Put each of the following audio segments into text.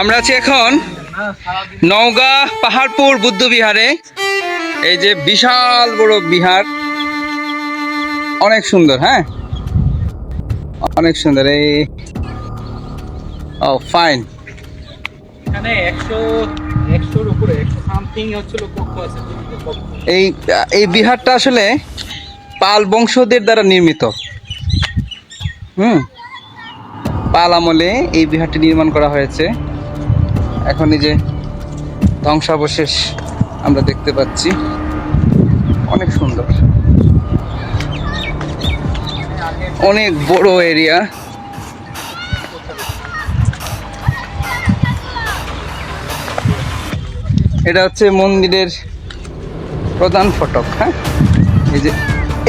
আমরা আছি এখন নওগাঁ পাহাড়পুর বুদ্ধ বিহারে। এই যে বিশাল বড় বিহার। অনেক সুন্দর হ্যাঁ? অনেক সুন্দর এই ও ফাইন এখানে একশো একশোর উপরে সামথিং হচ্ছিল কক্ষ আছে। এই এই বিহারটা আসলে পাল বংশদের দ্বারা নির্মিত। হুম? পাল আমলে এই বিহারটি নির্মাণ করা হয়েছে। এখন এই যে ধ্বংসাবশেষ আমরা দেখতে পাচ্ছি। অনেক সুন্দর। অনেক বড় এরিয়া। এটা হচ্ছে মন্দিরের প্রধান ফটক হ্যাঁ? এই যে,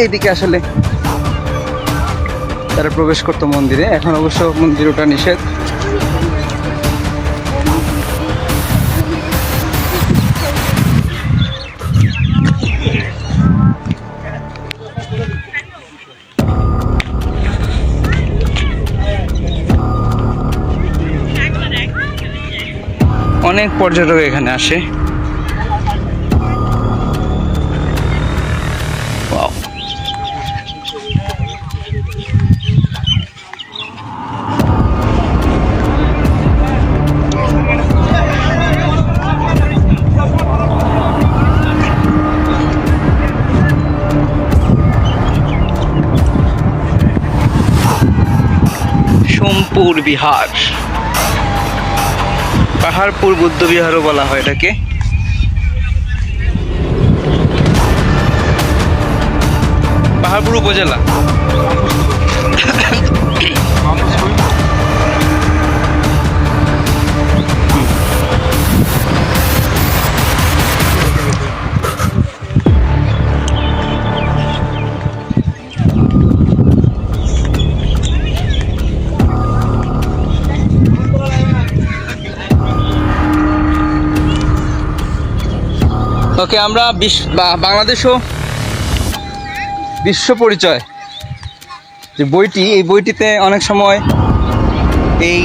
এইদিকে আসলে তারা প্রবেশ করতো মন্দিরে। এখন অবশ্য মন্দির ওটা নিষেধ। অনেক পর্যটক এখানে আসে। সোমপুর বিহার। পাহাড়পুর বুদ্ধ বিহারও বলা হয় এটাকে। পাহাড়পুর উপজেলা। ওকে, আমরা বিশ্ব বাংলাদেশও বিশ্ব পরিচয়। যে বইটি, এই বইটিতে অনেক সময় এই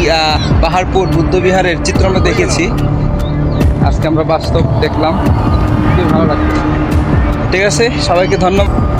পাহাড়পুর বুদ্ধবিহারের চিত্র আমরা দেখেছি। আজকে আমরা বাস্তব দেখলাম। খুবই ভালো লাগছে ঠিক আছে, সবাইকে ধন্যবাদ।